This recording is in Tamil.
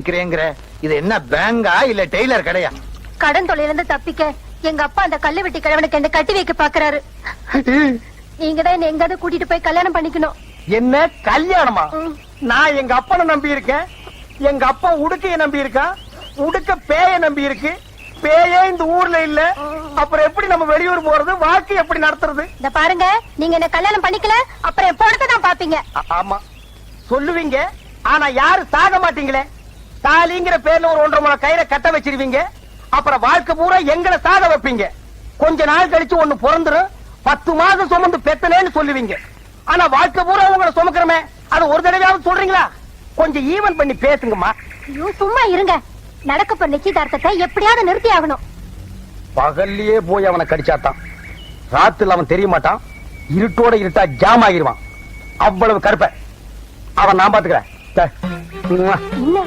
இருக்கிறேங்கிற இது என்ன பேங்கா இல்ல டெய்லர் கடையா? கடன் தொலைல இருந்து தப்பிக்க எங்க அப்பா அந்த கல்லு வெட்டி கிழவனுக்கு என்ன கட்டி வைக்க பாக்குறாரு. நீங்க தான் என்ன எங்காவது கூட்டிட்டு போய் கல்யாணம் பண்ணிக்கணும். என்ன? கல்யாணமா. நான் எங்க அப்பனை நம்பி இருக்கேன் எங்க அப்பா உடுக்கைய நம்பி இருக்கான் உடுக்க பேய நம்பி இருக்கு பேயே இந்த ஊர்ல இல்ல. அப்புறம் எப்படி நம்ம வெளியூர் போறது? வாழ்க்கை எப்படி நடத்துறது? இந்த பாருங்க நீங்க என்ன கல்யாணம் பண்ணிக்கல அப்புறம் பொண்ணத்தை தான் பாப்பீங்க. ஆமா. சொல்லுவீங்க ஆனா யாரும் சாக மாட்டீங்களே? தாலிங்கிற பேர்ல ஒரு ஒன்றரை முறை கையில கட்ட வச்சிருவீங்க. அப்புறம் வாழ்க்கை பூரா எங்களை சாக வைப்பீங்க. கொஞ்ச நாள் கழிச்சு ஒண்ணு பிறந்துரும். பத்து மாசம் சுமந்து பெத்தனேன்னு சொல்லுவீங்க. ஆனா வாழ்க்கை பூரா உங்களை சுமக்கிறமே. அது ஒரு தடவையாவது சொல்றீங்களா? கொஞ்சம் ஈவன் பண்ணி பேசுங்கம்மா. ஐயோ சும்மா இருங்க. நடக்க போற நிச்சயதார்த்தத்தை எப்படியாவது நிறுத்தி ஆகணும். பகல்லையே போய் அவனை கடிச்சாத்தான். ராத்துல அவன் தெரிய மாட்டான். இருட்டோட இருட்டா ஜாம் ஆகிருவான் அவ்வளவு கருப்ப. அவன் நான் பாத்துக்கிறேன். என்ன